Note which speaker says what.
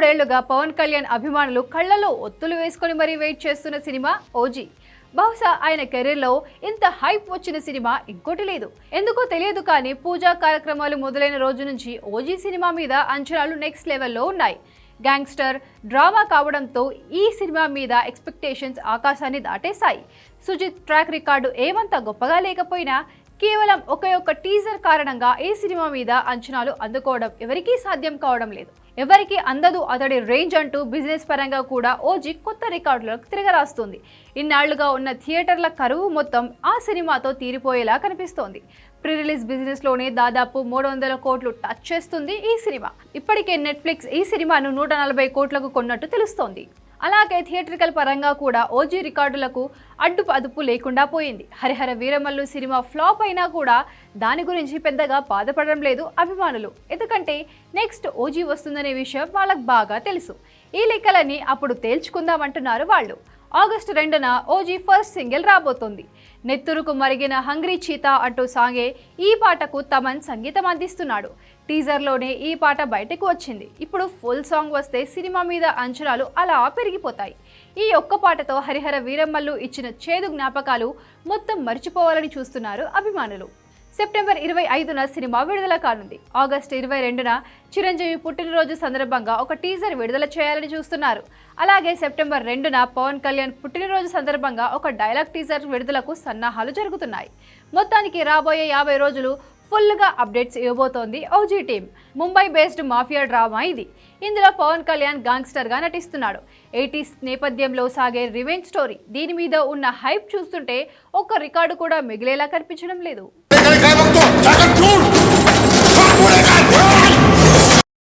Speaker 1: మూడేళ్ళుగా పవన్ కళ్యాణ్ అభిమానులు కళ్ళలో ఒత్తులు వేసుకొని మరీ వెయిట్ చేస్తున్న సినిమా ఓజీ. బహుశా ఆయన కెరీర్లో ఇంత హైప్ వచ్చిన సినిమా ఇంకోటి లేదు. ఎందుకో తెలియదు కానీ పూజా కార్యక్రమాలు మొదలైన రోజు నుంచి ఓజీ సినిమా మీద అంచనాలు నెక్స్ట్ లెవెల్లో ఉన్నాయి. గ్యాంగ్స్టర్ డ్రామా కావడంతో ఈ సినిమా మీద ఎక్స్పెక్టేషన్స్ ఆకాశాన్ని దాటేశాయి. సుజిత్ ట్రాక్ రికార్డు ఏమంత గొప్పగా లేకపోయినా కేవలం ఒక యొక్క టీజర్ కారణంగా ఈ సినిమా మీద అంచనాలు అందుకోవడం ఎవరికీ సాధ్యం కావడం లేదు. ఎవరికి అందదు అతడి రేంజ్ అంటూ బిజినెస్ పరంగా కూడా ఓజీ కొత్త రికార్డులకు తిరగరాస్తుంది. ఇన్నాళ్ళుగా ఉన్న థియేటర్ల కరువు మొత్తం ఆ సినిమాతో తీరిపోయేలా కనిపిస్తోంది. ప్రీ రిలీజ్ బిజినెస్లోనే దాదాపు మూడు వందల కోట్లు టచ్ చేస్తుంది ఈ సినిమా. ఇప్పటికే నెట్ఫ్లిక్స్ ఈ సినిమాను నూట నలభై కోట్లకు కొన్నట్టు తెలుస్తోంది. అలాగే థియేట్రికల్ పరంగా కూడా ఓజీ రికార్డులకు అడ్డు అదుపు లేకుండా పోయింది. హరిహర వీరమల్లు సినిమా ఫ్లాప్ అయినా కూడా దాని గురించి పెద్దగా బాధపడడం లేదు అభిమానులు. ఎందుకంటే నెక్స్ట్ ఓజీ వస్తుందనే విషయం వాళ్ళకు బాగా తెలుసు. ఈ లెక్కలని అప్పుడు తేల్చుకుందామంటున్నారు వాళ్ళు. ఆగస్టు రెండున ఓజీ ఫస్ట్ సింగిల్ రాబోతోంది. నెత్తురుకు మరిగిన హంగ్రీ చీతా అంటూ సాగే ఈ పాటకు తమన్ సంగీతం అందిస్తున్నాడు. టీజర్లోనే ఈ పాట బయటకు వచ్చింది. ఇప్పుడు ఫుల్ సాంగ్ వస్తే సినిమా మీద అంచనాలు అలా పెరిగిపోతాయి. ఈ ఒక్క పాటతో హరిహర వీరమ్మల్లు ఇచ్చిన చేదు జ్ఞాపకాలు మొత్తం మర్చిపోవాలని చూస్తున్నారు అభిమానులు. సెప్టెంబర్ ఇరవై ఐదున సినిమా విడుదల కానుంది. ఆగస్టు ఇరవై రెండున చిరంజీవి పుట్టినరోజు సందర్భంగా ఒక టీజర్ విడుదల చేయాలని చూస్తున్నారు. అలాగే సెప్టెంబర్ రెండున పవన్ కళ్యాణ్ పుట్టినరోజు సందర్భంగా ఒక డైలాగ్ టీజర్ విడుదలకు సన్నాహాలు జరుగుతున్నాయి. మొత్తానికి రాబోయే యాభై రోజులు ఫుల్గా అప్డేట్స్ ఇవ్వబోతోంది OG team. Mumbai based mafia drama ఇది. ఇందులో పవన్ కళ్యాణ్ గాంగ్స్టర్గా నటిస్తున్నాడు. ఎయిటీస్ నేపథ్యంలో సాగే రివెంజ్ స్టోరీ దీని మీద ఉన్న హైప్ చూస్తుంటే ఒక్క రికార్డు కూడా మిగిలేలా కనిపించడం లేదు.